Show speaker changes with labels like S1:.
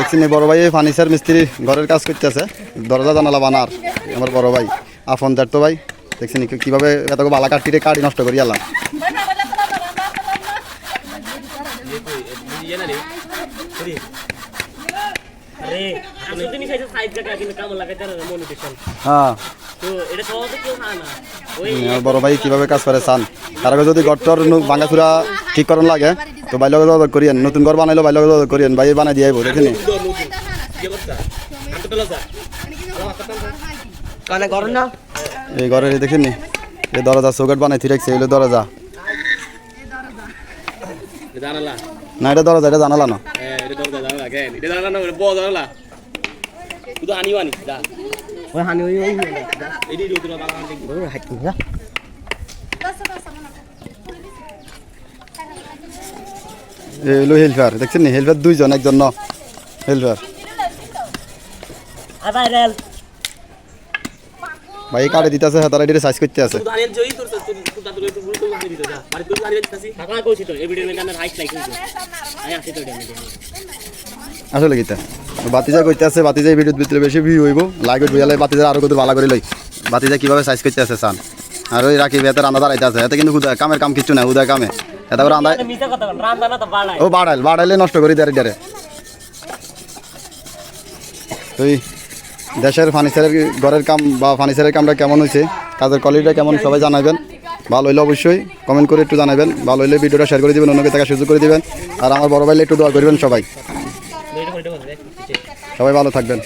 S1: দেখছেন বড় ভাই ফার্নিচার মিস্ত্রি ঘরের কাজ করতেছে। দরজা জানালা বানার, আমার বড় ভাই। আফন দেড় তো ভাই। দেখছেন কীভাবে এত বালা কাটিরে কাটি নষ্ট করি আলাম
S2: আরে
S1: বড় ভাই কীভাবে কাজ করে চান তার আগে যদি ঘরটর ভাঙাচুরা ঠিক করন লাগে তো যোগাযোগ করিয়েন। নতুন ঘর বানাইলো যোগাযোগ করিয়েন। ভাই বানাই দিয়ে আইবো দেখেনি?
S3: কানে করো না?
S1: এই ঘরের দেখেনি? এই দরজা চৌকাট বানাই রাখছে এগুলো দরজা। না এটা দরজা এটা জানালা না।
S2: কেন এটা জানালা না বড় জানালা শুধু আনি আনি যা।
S3: ওই হানি ওই ওই
S2: এডি এডি তোরা বাবা আনি।
S3: ওই হাইট না
S1: এগুলো হেলফার দেখছেন নি? হেলফার দুইজন একজন ন। হেলফার
S2: আবার রেল
S1: ভাই কাটে দিতেছে হাতারা এটি সাইজ করতে আছে।
S2: তোর তোর তোর তো বাড়ি তো রাইট লাইক আসি তো এটা
S1: আসলে কিতা? বাতিজা করতে আছে বাতিজা ভিডিওর ভিতরে বেশি ভিউ হইব। লাইক বুঝালে বাতিজা আরও কত ভালো করে লই। বাতিজা কীভাবে সাইজ করতে আছে সান আর ওই রাখি এতে রান্না দাঁড়াইতে আছে। এতে কিন্তু উদয় কামের কাম কিছু না উদয় কামে। এটা করে রান্না
S2: মিথ্যা কথা বল রান্না না তো বাড়াই
S1: ও বাড়াইল বাড়াইলে নষ্ট করি দেয় ডারে তুই দেশের ফার্নিচারের ঘরের কাম বা ফার্নিচারের কামটা কেমন হয়েছে কাজের কোয়ালিটিটা কেমন সবাই জানাবেন ভালো হইলে অবশ্যই কমেন্ট করে একটু জানাবেন ভালো হইলে ভিডিওটা শেয়ার করে দিবেন অন্যকে তাকে সুযোগ করে দিবেন। আর আমার বড় ভাইলে একটু দোয়া করবেন সবাই।
S2: এটা এটা
S1: সবাই ভালো থাকবেন